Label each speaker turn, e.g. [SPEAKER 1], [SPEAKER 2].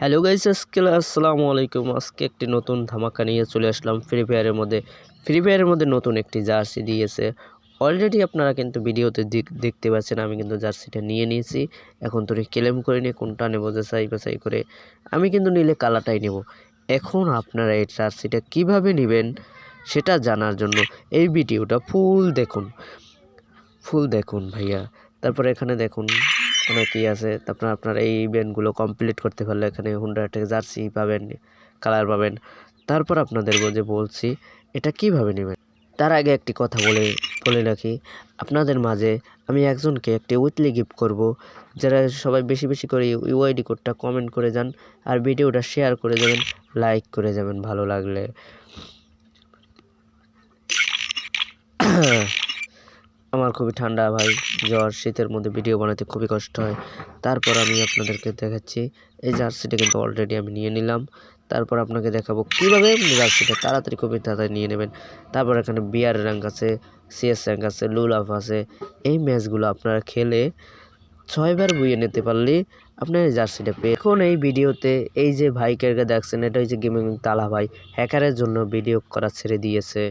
[SPEAKER 1] Hello guys আজকে আসসালামু আলাইকুম। আজকে একটি নতুন ধামাকা নিয়ে চলে আসলাম ফ্রি ফায়ারের মধ্যে। ফ্রি ফায়ারের মধ্যে নতুন একটি জার্সি দিয়েছে। অলরেডি আপনারা কিন্তু ভিডিওতে দেখতে পাচ্ছেন, আমি কিন্তু জার্সিটা নিয়ে নিয়েছি। এখন তো ক্লেম করে নিয়ে কোনটা নেব যাচাই বাছাই করে আমি কিন্তু নিলে কালাটাই নেব। এখন আপনারা এই জার্সিটা কীভাবে নেবেন সেটা জানার জন্য এই ভিডিওটা ফুল দেখুন। ফুল দেখুন ভাইয়া। তারপরে এখানে দেখুন। অনেকই আছে। তারপর আপনার এই ইভেন্টগুলো কমপ্লিট করতে পারলে এখানে হুন্ডা একটা জার্সি পাবেন কালার পাবেন। তারপর আপনাদের যে বলছি, এটা কীভাবে নেবেন? তার আগে একটি কথা বলে বলে রাখি, আপনাদের মাঝে আমি একজনকে একটি উইকলি গিফট করব। যারা সবাই বেশি বেশি করে ইউআইডি কোডটা কমেন্ট করে যান আর ভিডিওটা শেয়ার করে যাবেন লাইক করে যাবেন, ভালো লাগলে। আমার খুবই ঠান্ডা ভাই, জ্বর, শীতের মধ্যে ভিডিও বানাতে খুবই কষ্ট হয়। তারপর আমি আপনাদেরকে দেখাচ্ছি, এই জার্সিটা কিন্তু অলরেডি আমি নিয়ে নিলাম। তারপর আপনাকে দেখাবো কীভাবে জার্সিটা তাড়াতাড়ি খুবই তাড়াতাড়ি নিয়ে নেবেন। তারপর এখানে বিয়ার র্যাঙ্ক আছে সিএস র্যাঙ্ক আছে লুলাফ আছে। এই ম্যাচগুলো আপনারা খেলে ছয়বার বইয়ে নিতে পারলে আপনার জার্সিটা পেয়ে এখন এই ভিডিওতে এই যে ভাইকে দেখছেন, এটা হচ্ছে গেমিং তালা ভাই, হ্যাকারের জন্য ভিডিও করা ছেড়ে দিয়েছে।